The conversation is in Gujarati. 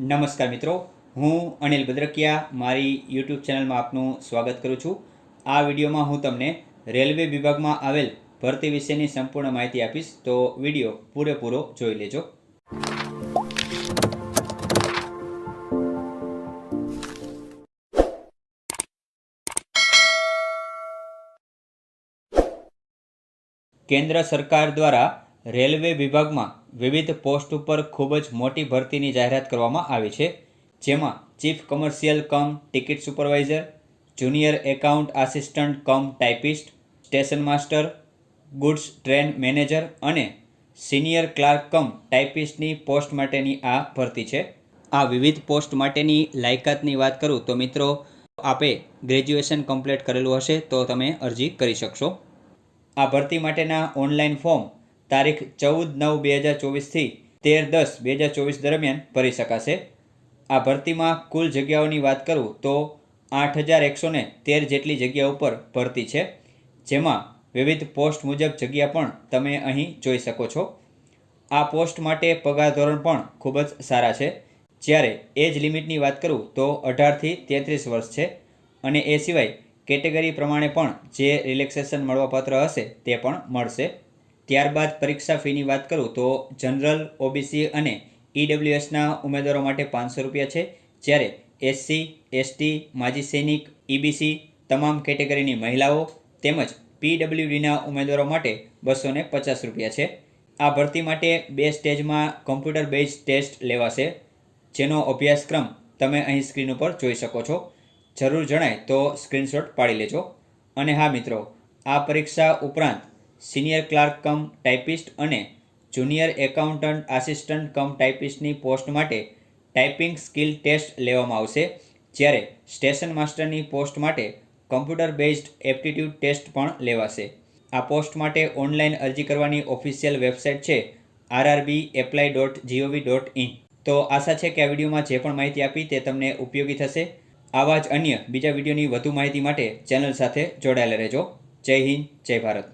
નમસ્કાર મિત્રો, હું અનિલ ભદ્રકિયા મારી યુટ્યુબ ચેનલમાં આપનું સ્વાગત કરું છું. આ વિડીયોમાં હું તમને રેલવે વિભાગમાં આવેલ ભરતી વિશેની સંપૂર્ણ માહિતી આપીશ, તો વીડિયો પૂરેપૂરો જોઈ લેજો. કેન્દ્ર સરકાર દ્વારા રેલવે વિભાગમાં વિવિધ પોસ્ટ ઉપર ખૂબ જ મોટી ભરતીની જાહેરાત કરવામાં આવી છે, જેમાં chief commercial cum ticket supervisor, junior account assistant cum typist station master, goods train manager અને સિનિયર ક્લાર્ક કમ ટાઇપિસ્ટની પોસ્ટ માટેની આ ભરતી છે. આ વિવિધ પોસ્ટ માટેની લાયકાતની વાત કરું તો મિત્રો, આપે ગ્રેજ્યુએશન કમ્પ્લીટ કરેલું હશે તો તમે અરજી કરી શકશો. આ ભરતી માટેના ઓનલાઈન ફોર્મ તારીખ ચૌદ નવ બે હજાર ચોવીસથી તેર દસ બે હજાર ચોવીસ દરમિયાન ભરી શકાશે. આ ભરતીમાં કુલ જગ્યાઓની વાત કરું તો આઠ હજાર એકસો ને તેર જેટલી જગ્યા ઉપર ભરતી છે, જેમાં વિવિધ પોસ્ટ મુજબ જગ્યા પણ તમે અહીં જોઈ શકો છો. આ પોસ્ટ માટે પગાર ધોરણ પણ ખૂબ જ સારા છે. જ્યારે એજ લિમિટની વાત કરું તો અઢારથી તેત્રીસ વર્ષ છે અને એ સિવાય કેટેગરી પ્રમાણે પણ જે રિલેક્સેશન મળવાપાત્ર હશે તે પણ મળશે. ત્યારબાદ પરીક્ષા ફીની વાત કરું તો જનરલ ઓબીસી અને ઈડબ્લ્યુએસના ઉમેદવારો માટે પાંચસો રૂપિયા છે. જ્યારે એસસી એસટી માજી સૈનિક ઈબીસી તમામ કેટેગરીની મહિલાઓ તેમજ પીડબ્લ્યુડીના ઉમેદવારો માટે બસો પચાસ રૂપિયા છે. આ ભરતી માટે બે સ્ટેજમાં કમ્પ્યુટર બેઝ ટેસ્ટ લેવાશે, જેનો અભ્યાસક્રમ તમે અહીં સ્ક્રીન ઉપર જોઈ શકો છો. જરૂર જણાય તો સ્ક્રીનશોટ પાડી લેજો. અને હા મિત્રો, આ પરીક્ષા ઉપરાંત સિનિયર ક્લાર્ક કમ ટાઈપિસ્ટ અને જુનિયર એકાઉન્ટન્ટ આસિસ્ટન્ટ કમ ટાઈપિસ્ટની પોસ્ટ માટે ટાઈપિંગ સ્કિલ ટેસ્ટ લેવામાં આવશે, જ્યારે સ્ટેશન માસ્ટરની પોસ્ટ માટે કમ્પ્યુટર બેઝડ એપ્ટિટ્યૂડ ટેસ્ટ પણ લેવાશે. આ પોસ્ટ માટે ઓનલાઈન અરજી કરવાની ઓફિશિયલ વેબસાઇટ છે RRB apply dot G O V dot in તો આશા છે કે આ વિડીયોમાં જે પણ માહિતી આપી તે તમને ઉપયોગી થશે. આવા જ અન્ય બીજા વિડીયોની વધુ માહિતી માટે ચેનલ સાથે જોડાયેલા રહેજો. જય હિન્દ, જય ભારત.